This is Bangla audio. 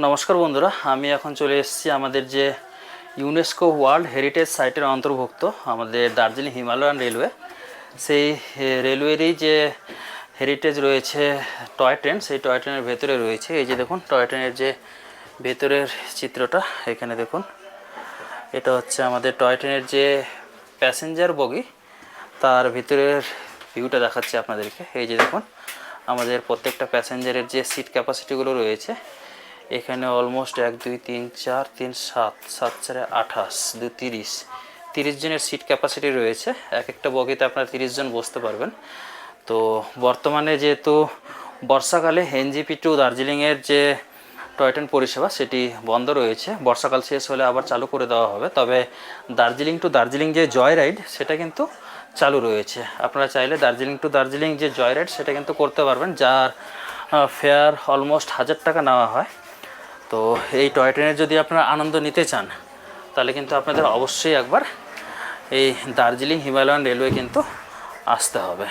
নমস্কার বন্ধুরা, আমি এখন চলে এসেছি আমাদের যে ইউনেস্কো ওয়ার্ল্ড হেরিটেজ সাইটের অন্তর্ভুক্ত আমাদের দার্জিলিং হিমালয়ান রেলওয়ে। সেই রেলওয়েরই যে হেরিটেজ রয়েছে টয় ট্রেন সেই টয় ট্রেনের ভেতরে রয়েছে। এই যে দেখুন টয় ট্রেনের যে ভেতরের চিত্রটা, এখানে দেখুন। এটা হচ্ছে আমাদের টয় ট্রেনের যে প্যাসেঞ্জার বগি, তার ভিতরের ভিউটা দেখাচ্ছি আপনাদেরকে। এই যে দেখুন, আমাদের প্রত্যেকটা প্যাসেঞ্জারের যে সিট ক্যাপাসিটিগুলো রয়েছে এখানে অলমোস্ট এক, দুই, তিন, চার, তিন, সাত সাত, চারে আঠাশ দু তিরিশ। তিরিশ জনের সিট ক্যাপাসিটি রয়েছে। এক একটা বগিতে আপনারা তিরিশ জন বসতে পারবেন। তো বর্তমানে যেহেতু বর্ষাকালে এনজিপি টু দার্জিলিংয়ের যে টয় ট্রেন পরিষেবা, সেটি বন্ধ রয়েছে। বর্ষাকাল শেষ হলে আবার চালু করে দেওয়া হবে। তবে দার্জিলিং টু দার্জিলিং যে জয় রাইড সেটা কিন্তু চালু রয়েছে। আপনারা চাইলে দার্জিলিং টু দার্জিলিং যে জয় রাইড সেটা কিন্তু করতে পারবেন। যার ফেয়ার অলমোস্ট হাজার টাকা নেওয়া হয়। তো এই টয় ট্রেনের যদি আপনারা আনন্দ নিতে চান, তাহলে কিন্তু আপনাদের অবশ্যই একবার এই দার্জিলিং হিমালয়ান রেলওয়ে কিন্তু আসতে হবে।